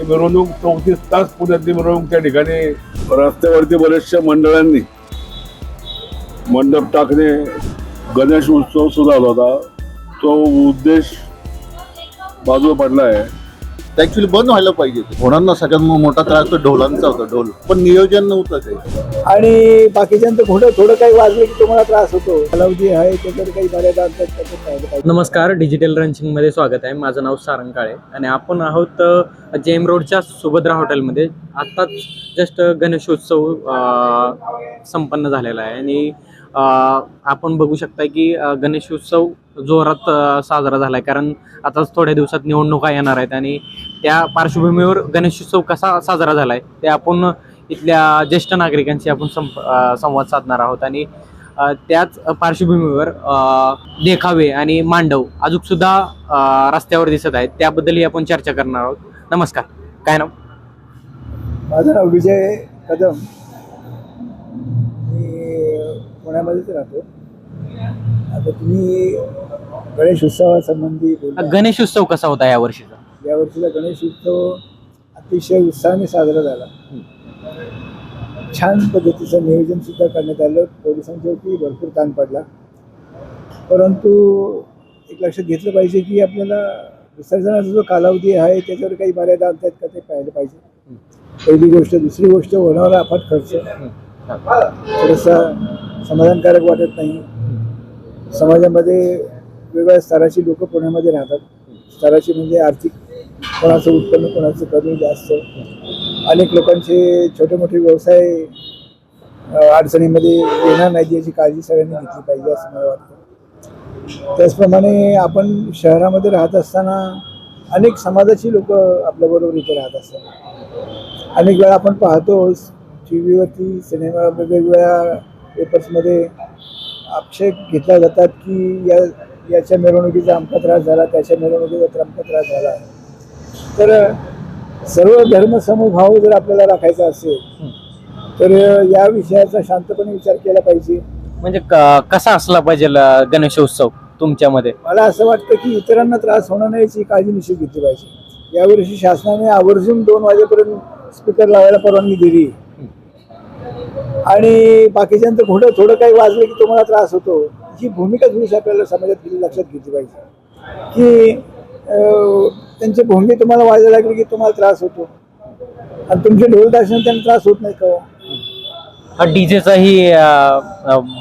ही मिरवणूक चौतीस तास पुण्यातली मिरवणूक त्या ठिकाणी रस्त्यावरती बऱ्याचशा मंडळांनी मंडप टाकणे गणेश उत्सव सुरू झाला होता. तो उद्देश बाजूला पडला आहे ऍक्च्युली बंद व्हायला पाहिजे. होणार ना सगळ्यात मोठा त्रास तो ढोलांचा होता ढोल. पण नियोजन नव्हतं ते. आणि बाकीच्यांचं खोटं थोडं काही वाजलं की तुम्हाला त्रास होतो. कालावधी आहे त्याच्यात काही मर्यादा असतात नमस्कार डिजिटलमध्ये स्वागत आहे. माझं नाव सारंग काळे आणि आपण आहोत जेम रोडच्या सुभद्रा हॉटेलमध्ये. आत्ताच जस्ट गणेशोत्सव संपन्न झालेला आहे आणि आपण बघू शकता की गणेशोत्सव जोरात साजरा झाला आहे कारण आताच थोड्या दिवसात निवडणुका येणार आहेत आणि त्या पार्श्वभूमीवर गणेशोत्सव कसा साजरा झाला आहे ते आपण इथल्या ज्येष्ठ नागरिकांशी आपण संवाद साधणार आहोत आणि त्याच पार्श्वभूमीवर देखावे आणि मांडव अजून सुद्धा रस्त्यावर दिसत आहेत. त्याबद्दलही आपण चर्चा करणार आहोत. नमस्कार. काय नाव? माझं नाव विजय कदम. मी पुण्यामध्येच राहतो. आता तुम्ही गणेश उत्सवासंबंधी. गणेश उत्सव कसा होता या वर्षीचा? या वर्षीचा गणेश उत्सव अतिशय उत्साहाने साजरा झाला. छान पद्धतीचं नियोजनसुद्धा करण्यात आलं. पोलिसांच्यावरती भरपूर ताण पडला. परंतु एक लक्षात घेतलं पाहिजे की आपल्याला विसर्जनाचा जो कालावधी आहे त्याच्यावर काही मर्यादा आणतात का ते पाहिलं पाहिजे. पहिली गोष्ट दुसरी गोष्ट होणारा अफाट खर्च. थोडासा समाधानकारक वाटत नाही. समाजामध्ये वेगवेगळ्या स्तराची लोक पुण्यामध्ये राहतात. स्तराची म्हणजे आर्थिक कोणाचं उत्पन्न कोणाचं कमी जास्त. अनेक लोकांचे छोटे मोठे व्यवसाय अडचणीमध्ये येणार नाही याची काळजी सगळ्यांनी घेतली पाहिजे असं मला वाटतं. त्याचप्रमाणे आपण शहरामध्ये राहत असताना अनेक समाजाची लोक आपल्याबरोबर इथे राहत असतात. अनेक वेळा आपण पाहतो टी व्हीवरती सिनेमा वेगवेगळ्या पेपर्समध्ये आक्षेप घेतला जातात की या याच्या मिरवणुकीचा अमका त्रास झाला त्याच्या मिरवणुकीचा तर अमका त्रास झाला. तर सर्व धर्मसमभाव जर आपल्याला राखायचा असेल तर या विषयाचा शांतपणे विचार केला पाहिजे. म्हणजे क- कसा असला पाहिजे ल- गणेशोत्सव तुमच्यामध्ये? मला असं वाटतं की इतरांना त्रास होणार नाही याची काळजी निश्चित घेतली पाहिजे. यावर्षी शासनाने आवर्जून दोन वाजेपर्यंत स्पीकर लावायला परवानगी दिली. आणि बाकीच्यांचं थोडं थोडं काही वाजलं की तुम्हाला त्रास होतो. ही भूमिका थोडीशी आपल्याला समाजात घेतली लक्षात घेतली पाहिजे. की अं, त्यांची भूमी तुम्हाला वाजायला लागली की तुम्हाला त्रास होतो. आणि तुमचे ढोल ताशनं त्यांना त्रास होत नाही का हो? डीजेचाही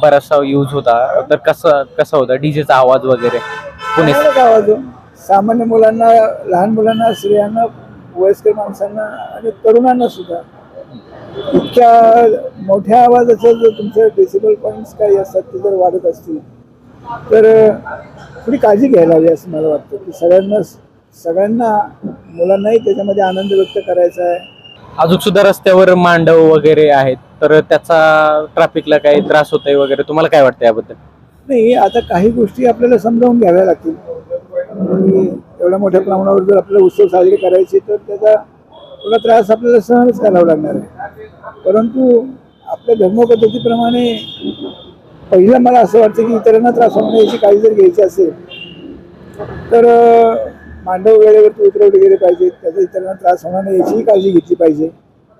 बराचसा यूज होता. तर कसं कसा होता? डीजेचा आवाज वगैरे? पुणे आवाज हो? सामान्य मुलांना लहान मुलांना स्त्रियांना वयस्कर माणसांना आणि तरुणांना सुद्धा. इतक्या मोठ्या आवाजाचं जर तुमचं डेसिबल पॉईंट्स काही असतात ते जर वाढत असतील तर थोडी काळजी घ्यायला हवी असं मला वाटतं की सगळ्यांना सगळ्यांना मुलांनाही त्याच्यामध्ये आनंद व्यक्त करायचा आहे. अजून सुद्धा रस्त्यावर मांडव वगैरे आहेत तर त्याचा ट्रॅफिकला काही त्रास होतोय वगैरे तुम्हाला काय वाटतं याबद्दल? नाही आता काही गोष्टी आपल्याला समजावून घ्याव्या लागतील. आणि एवढ्या मोठ्या प्रमाणावर जर आपल्याला उत्सव साजरे करायचे तर त्याचा थोडा त्रास आपल्याला सहनच करावा लागणार आहे. परंतु आपल्या धर्मपद्धतीप्रमाणे पहिलं मला असं वाटतं की इतरांना त्रास होणार नाही याची काळजी जर घ्यायची असेल तर मांडव वेळेवरती उतरवले गेले पाहिजेत त्याचा इतरांना त्रास होणार नाही याचीही काळजी घेतली पाहिजे.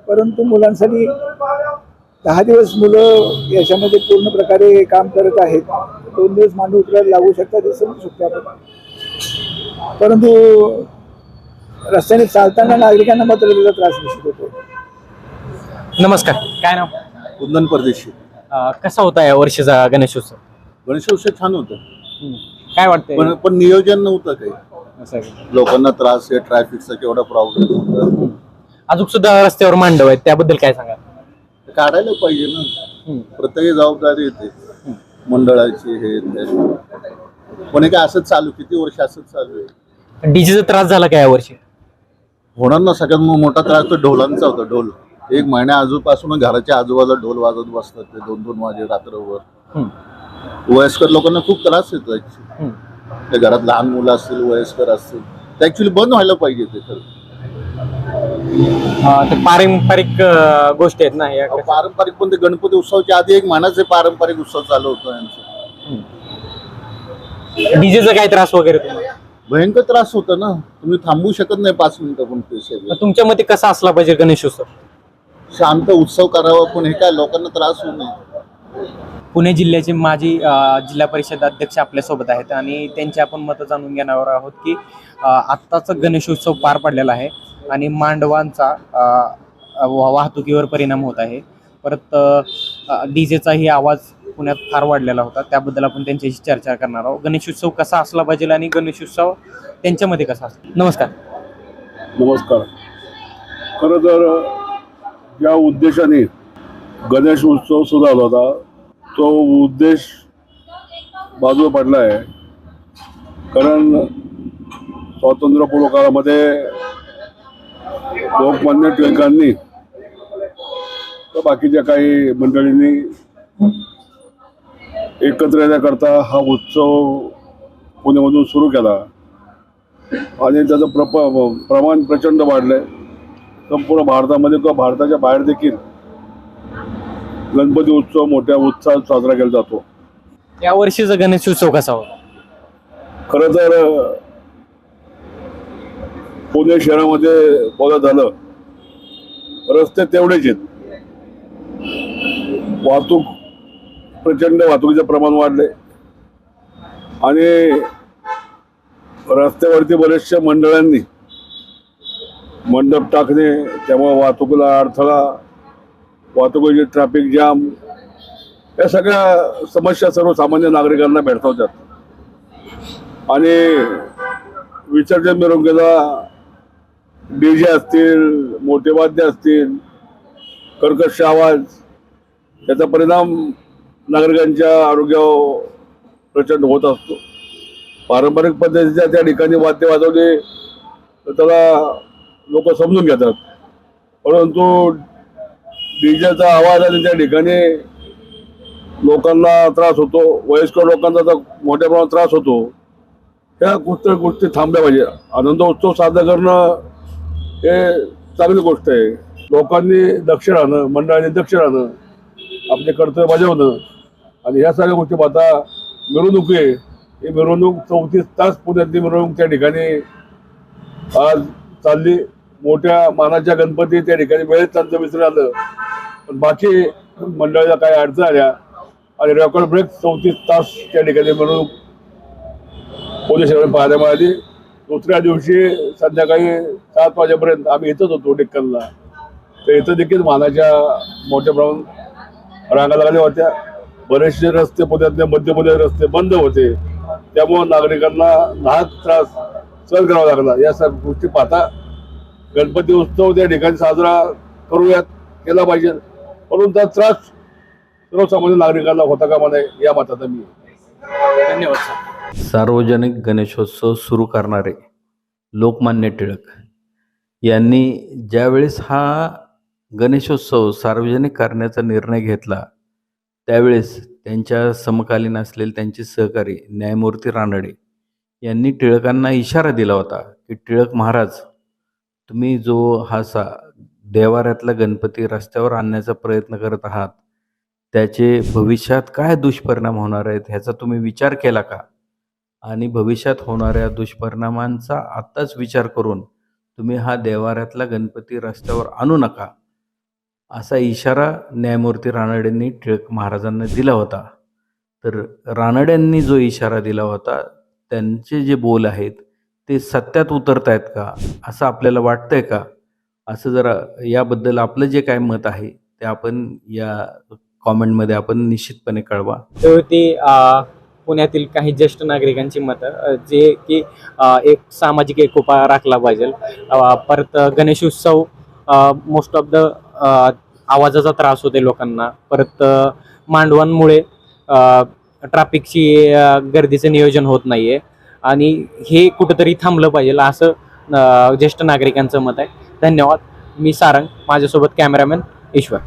परंतु मुलांसाठी दहा दिवस मुलं याच्यामध्ये पूर्ण प्रकारे काम करत आहेत. दोन दिवस मांडव उतरायला लागू शकतात हे समजू शकतो आपण. परंतु रस्त्याने चालताना नागरिकांना मात्र त्याचा त्रास निश्चित होतो नमस्कार. काय नाव? कुंदन परदेशी. अं, कसा होता या वर्षीचा गणेशोत्सव? गणेशोत्सव छान होतं. काय वाटतंय? पण पण नियोजन नव्हतं काही. लोकांना त्रास आहे ट्रॅफिकचा केवढा प्रॉब्लेम होता अजून सुद्धा रस्त्यावर मांडव आहेत त्याबद्दल काय सांगा? काढायला पाहिजे ना. प्रत्येक जबाबदारी येते. मंडळाची हे ते. पण हे काय असंच चालू किती वर्ष असंच चालू आहे? डीजेचा त्रास झाला का या वर्षी होणार ना सगळ्यात मो- मोठा त्रास तो ढोलांचा होता ढोल. एक महिन्या आजूपासून घराच्या आजूबाजूला ढोल वाजत बसतात ते दोन दोन वाजे रात्रभर. वयस्कर लोकांना खूप त्रास येतो actually. त्या घरात लहान मुलं असतील वयस्कर असतील ते ऍक्च्युली बंद व्हायला पाहिजे ते खरं. अं, ते पारंपरिक अं, गोष्टी आहेत ना या पारंपरिक पण ते गणपती उत्सवाच्या आधी एक महिनाच हे पारंपरिक उत्सव चालू होतो यांचा. डीजेचा काय त्रास वगैरे तुम्हाला? भयंकर त्रास होतो ना. तुम्ही थांबू शकत नाही पाच मिनिटं पण पेशंट तुमच्या मते कसा असला पाहिजे गणेशोत्सव? शांत उत्सव करावा पण हे काय लोकांना त्रास होऊ नये. पुणे जिल्ह्याचे माजी जिल्हा परिषद अध्यक्ष आपल्यासोबत आहेत आणि त्यांची आपण मतं जाणून घेणार आहोत की आत्ताच आत्ताचा गणेशोत्सव पार पडलेला आहे आणि मांडवांचा वा- वाहतुकीवर परिणाम होत आहे. परत डी जेचाही आवाज पुण्यात फार वाढलेला होता. त्याबद्दल आपण त्यांच्याशी चर्चा करणार आहोत. गणेशोत्सव कसा असला पाहिजे आणि गणेशोत्सव त्यांच्यामध्ये कसा असतो? नमस्कार. नमस्कार. खरं तर या उद्देशाने गणेश उत्सव सुरू झाला होता तो उद्देश बाजूला पडला आहे कारण स्वातंत्र्यपूर्व काळामध्ये लोकमान्य टिळकांनी तर बाकीच्या काही मंडळींनी एकत्र येण्याकरता हा उत्सव पुण्यामधून सुरू केला. आणि त्याचं प्रप प्रमाण प्रचंड वाढलंय. संपूर्ण भारतामध्ये किंवा भारताच्या बाहेर देखील गणपती उत्सव मोठ्या उत्साहात साजरा केला जातो. या वर्षीचा गणेशोत्सव कसा होता? खरं तर पुणे शहरामध्ये बघत झालं रस्ते तेवढेच आहेत. वाहतूक प्रचंड वाहतुकीचं प्रमाण वाढले आणि रस्त्यावरती बरेचशा मंडळांनी मंडप टाकणे त्यामुळे वाहतुकीला अडथळा वाहतुकीची ट्रॅफिक जाम या सगळ्या समस्या सर्वसामान्य नागरिकांना भेडसावतात. आणि विसर्जन मिरवणुकीला डी जे असतील मोठे वाद्य असतील कर्कश आवाज याचा परिणाम नागरिकांच्या आरोग्यावर प्रचंड होत असतो. पारंपरिक पद्धतीच्या त्या ठिकाणी वाद्य वाजवले तर त्याला लोक समजून घेतात. परंतु डीजेचा आवाज आणि त्या ठिकाणी. लोकांना त्रास होतो. वयस्कर लोकांचा तर मोठ्या प्रमाणात त्रास होतो. ह्या गोष्टी गोष्टी थांबल्या पाहिजे. आनंदोत्सव साजरा करणं हे चांगली गोष्ट आहे. लोकांनी दक्ष राहणं मंडळाने दक्ष राहणं आपले कर्तव्य बजावणं आणि ह्या सगळ्या गोष्टी आता मिरवणूक आहे. ही मिरवणूक चौतीस तास पुण्यातली मिरवणूक त्या ठिकाणी आज चालली. मोठ्या मानाच्या गणपती त्या ठिकाणी वेळेत त्यांचं विसर आलं. पण बाकी मंडळाच्या काही अडचण आल्या आणि रेकॉर्ड ब्रेक चौतीस तास त्या ठिकाणी म्हणून पोलीस पाहायला मिळाली. दुसऱ्या दिवशी संध्याकाळी सात वाजेपर्यंत आम्ही इथंच होतो डेक्कनला. तर इथं देखील मानाच्या मोठ्या प्रमाणात रांगा लागल्या होत्या. बरेचसे रस्ते पुण्यातले मध्यमध्ये रस्ते बंद होते. त्यामुळं नागरिकांना नाहक त्रास सहन करावा लागला. या सर्व गोष्टी पाहता गणपती उत्सव त्या ठिकाणी साजरा करूयात केला पाहिजे परंतु त्याचा त्रास सर्वसामान्य नागरिकांना होता कामा नये या मताचा मी. धन्यवाद सर सार्वजनिक गणेशोत्सव सुरू करणारे लोकमान्य टिळक यांनी ज्यावेळेस हा गणेशोत्सव सार्वजनिक करण्याचा निर्णय घेतला त्यावेळेस त्यांच्या समकालीन असलेले त्यांचे सहकारी न्यायमूर्ती रानडे यांनी टिळकांना इशारा दिला होता की टिळक महाराज तुम्ही जो हा सा देवाऱ्यातला गणपती रस्त्यावर आणण्याचा प्रयत्न करत आहात त्याचे भविष्यात काय दुष्परिणाम होणार आहेत ह्याचा तुम्ही विचार केला का? आणि भविष्यात होणाऱ्या दुष्परिणामांचा आत्ताच विचार करून तुम्ही हा देवाऱ्यातला गणपती रस्त्यावर आणू नका असा इशारा न्यायमूर्ती रानडेंनी टिळक महाराजांना दिला होता. तर रानड्यांनी जो इशारा दिला होता त्यांचे जे बोल आहेत ते सत्यात उतरत आहेत का? असं आपल्याला वाटतंय का? असं जरा याबद्दल आपलं जे काय मत आहे ते आपण या कॉमेंटमध्ये आपण निश्चितपणे कळवा. तर पुण्यातील काही ज्येष्ठ नागरिकांची मतं जे की एक सामाजिक एकोपा राखला पाहिजे. परत गणेशोत्सव मोस्ट ऑफ द आवाजाचा त्रास होते लोकांना. परत मांडवांमुळे ट्रॅफिकची गर्दीचं नियोजन होत नाही आहे आणि हे कुठंतरी थांबलं पाहिजे. असं ज्येष्ठ नागरिकांचं मत आहे. धन्यवाद. मी सारंग माझ्यासोबत कॅमेरामॅन ईश्वर.